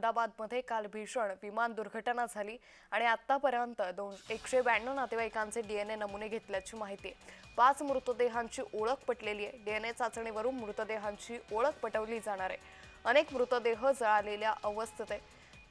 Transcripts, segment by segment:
अहमदाबादमध्ये काल भीषण विमान दुर्घटना झाली आणि आतापर्यंत दोन एकशे ब्याण्णव नातेवाईकांचे डीएनए नमुने घेतल्याची माहिती. आहे पाच मृतदेहांची ओळख पटलेली आहे. डीएनए चाचणीवरून मृतदेहांची ओळख पटवली जाणार आहे. अनेक मृतदेह जळालेल्या अवस्थेत आहे.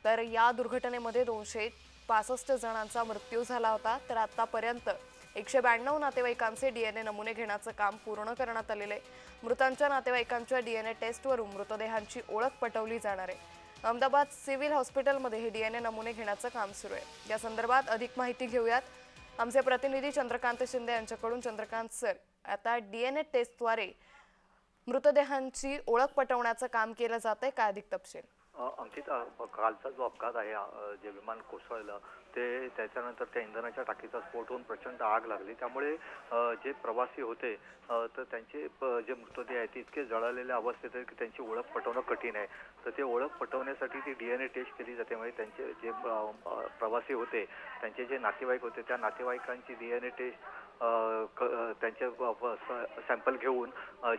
तर या दुर्घटनेमध्ये दोनशे पासष्ट जणांचा मृत्यू झाला होता. तर आतापर्यंत एकशे ब्याण्णव नातेवाईकांचे डीएनए नमुने घेण्याचं काम पूर्ण करण्यात आलेलं आहे. मृतांच्या नातेवाईकांच्या डीएनए टेस्टवरून मृतदेहांची ओळख पटवली जाणार आहे. अहमदाबाद सिव्हिल हॉस्पिटलमध्ये हे डीएनए नमुने घेण्याचं काम सुरू आहे. या संदर्भात अधिक माहिती घेऊयात. आमचे प्रतिनिधी चंद्रकांत शिंदे यांच्याकडून. चंद्रकांत सर आता डीएनए टेस्टद्वारे मृतदेहांची ओळख पटवण्याचं काम केलं जात आहे काय अधिक तपशील? अंकित कालचा जो अपघात आहे जे विमान कोसळलं ते त्याच्यानंतर त्या इंधनाच्या टाकीचा स्फोट होऊन प्रचंड आग लागली. त्यामुळे जे प्रवासी होते तर त्यांचे प- जे मृतदेह आहेत ते इतके जळालेल्या अवस्थेत आहेत की त्यांची ओळख पटवणं कठीण आहे. तर ते ओळख पटवण्यासाठी ती डी एन ए टेस्ट केली जाते. म्हणजे त्यांचे जे प्रवासी होते त्यांचे जे नातेवाईक होते त्या नातेवाईकांची डी एन ए टेस्ट क- त्यांचे सॅम्पल घेऊन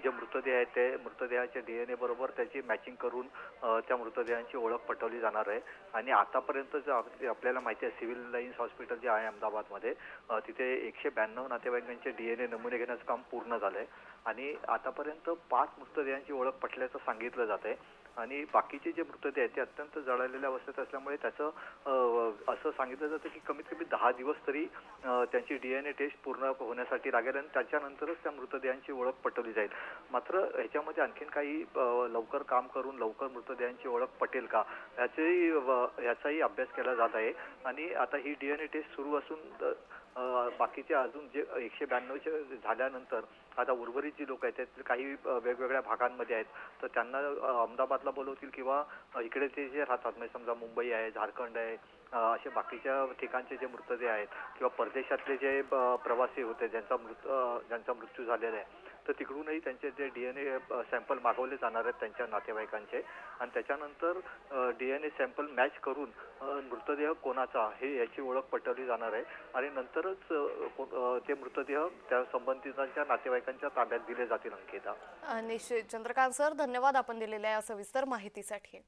जे मृतदेह आहेत ते मृतदेहाच्या डी एन ए बरोबर त्याची मॅचिंग करून त्या मृतदेह मृतदेहांची ओळख पटवली जाणार आहे. आणि आतापर्यंत जे आपल्याला माहिती आहे सिव्हिल लाईन्स हॉस्पिटल जे आहे अहमदाबादमध्ये तिथे एकशे ब्याण्णव नातेवाईकांचे डी एन ए नमुने घेण्याचं काम पूर्ण झालं आहे आणि आतापर्यंत पाच मृतदेहांची ओळख पटल्याचं सांगितलं जात आहे आणि बाकीचे जे मृतदेह आहेत ते अत्यंत जळालेल्या अवस्थेत असल्यामुळे त्याचं असं सांगितलं जातं की कमीत कमी दहा दिवस तरी त्यांची डी एन ए टेस्ट पूर्ण होण्यासाठी लागेल आणि त्याच्यानंतरच त्या मृतदेहांची ओळख पटवली जाईल. मात्र ह्याच्यामध्ये आणखीन काही लवकर काम करून लवकर मृतदेहांची ओळख पटेल का? ह्याचेही व- ह्याचाही अभ्यास केला जात आहे. आणि आता ही डी एन ए टेस्ट सुरू असून बाकीचे अजून जे एकशे ब्याण्णवचे झाल्यानंतर आता उर्वरित जी लोक आहेत त्यात काही वेगवेगळ्या भागांमध्ये आहेत तर त्यांना अहमदाबाद कोकणातला बोलवतील किंवा इकडे ते जे राहतात म्हणजे समजा मुंबई आहे झारखंड आहे असे बाकीच्या ठिकाणचे जे मृतदेह आहेत किंवा परदेशातले जे प्रवासी होते ज्यांचा मृत ज्यांचा मृत्यू झालेला आहे तर तिकडूनही त्यांचे जे डी एन ए सॅम्पल मागवले जाणार आहेत त्यांच्या नातेवाईकांचे. आणि त्याच्यानंतर D N A sample match करून मृतदेह कोणाचा हे याची ओळख पटवली जाणार आहे. आणि नंतरच को- ते मृतदेह त्या संबंधितांच्या नातेवाईकांच्या ताब्यात दिले जातील अंकिता. निश्चित. चंद्रकांत सर धन्यवाद आपण दिलेल्या या सविस्तर माहितीसाठी.